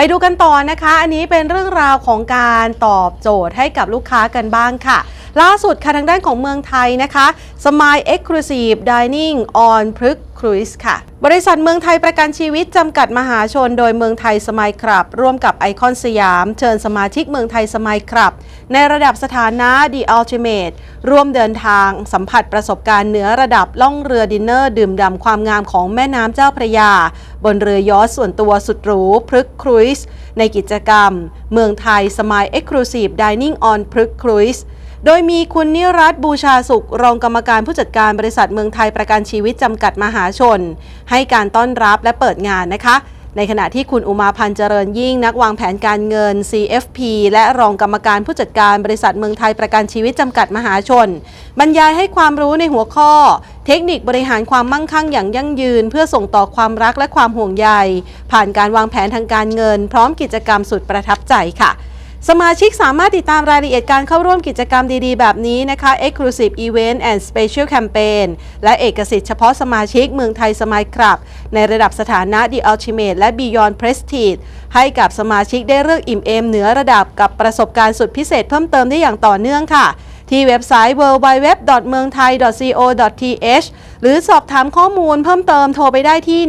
ไปดูกันต่อนะคะ อันนี้เป็นเรื่องราวของการตอบโจทย์ให้กับลูกค้ากันบ้างค่ะ ล่าสุดค่ะทางด้านของเมืองไทยนะคะ Smile Exclusive Dining on พฤกครูซค่ะ บริษัทเมืองไทยประกันชีวิต จำกัดมหาชน โดยเมืองไทยสมายครับ ร่วมกับไอคอนสยาม เชิญสมาชิกเมืองไทยสมายครับ ในระดับสถานะ The Ultimate ร่วมเดินทางสัมผัสประสบการณ์เหนือระดับล่องเรือดินเนอร์ ดื่มด่ำความงามของแม่น้ำเจ้าพระยา บนเรือยอชส่วนตัวสุดหรูพฤกครูซในกิจกรรม เมืองไทยสมาย Exclusive Dining on พฤกครูซ โดยมีคุณนิรัตบูชาสุข รองกรรมการผู้จัดการบริษัทเมืองไทยประกันชีวิตจำกัดมหาชน ให้การต้อนรับและเปิดงานนะคะในขณะที่คุณอุมาพันธ์เจริญยิ่งนักวางแผนการเงิน CFP และรองกรรมการผู้จัดการบริษัทเมืองไทยประกันชีวิตจำกัดมหาชน บรรยายให้ความรู้ในหัวข้อ เทคนิคบริหารความมั่งคั่งอย่างยั่งยืน เพื่อส่งต่อความรักและความห่วงใย ผ่านการวางแผนทางการเงิน พร้อมกิจกรรมสุดประทับใจค่ะ สมาชิกสามารถติดตามรายละเอียดการเข้าร่วมกิจกรรมดีๆ แบบนี้นะคะ Exclusive Event and Special Campaign และเอกสิทธิ์เฉพาะสมาชิกเมืองไทยสมายครับ ในระดับสถานะ The Ultimate และ Beyond Prestige ให้กับสมาชิกได้เลือกอิ่มเอมเหนือระดับกับประสบการณ์สุดพิเศษเพิ่มเติมได้อย่างต่อเนื่องค่ะ ที่เว็บไซต์ www.meungthai.co.th หรือสอบถามข้อมูลเพิ่มเติมโทรไปได้ที่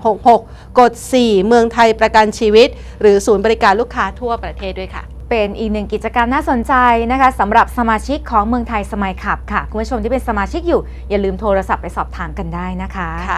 1766 กด 4 เมืองไทยประกันชีวิต หรือศูนย์บริการลูกค้าทั่วประเทศด้วยค่ะเป็นอีกหนึ่งกิจกรรมน่าสนใจนะคะสำหรับสมาชิกของเมืองไทยสมัยขับค่ะ คุณผู้ชมที่เป็นสมาชิกอยู่ อย่าลืมโทรศัพท์ไปสอบถามกันได้นะคะค่ะ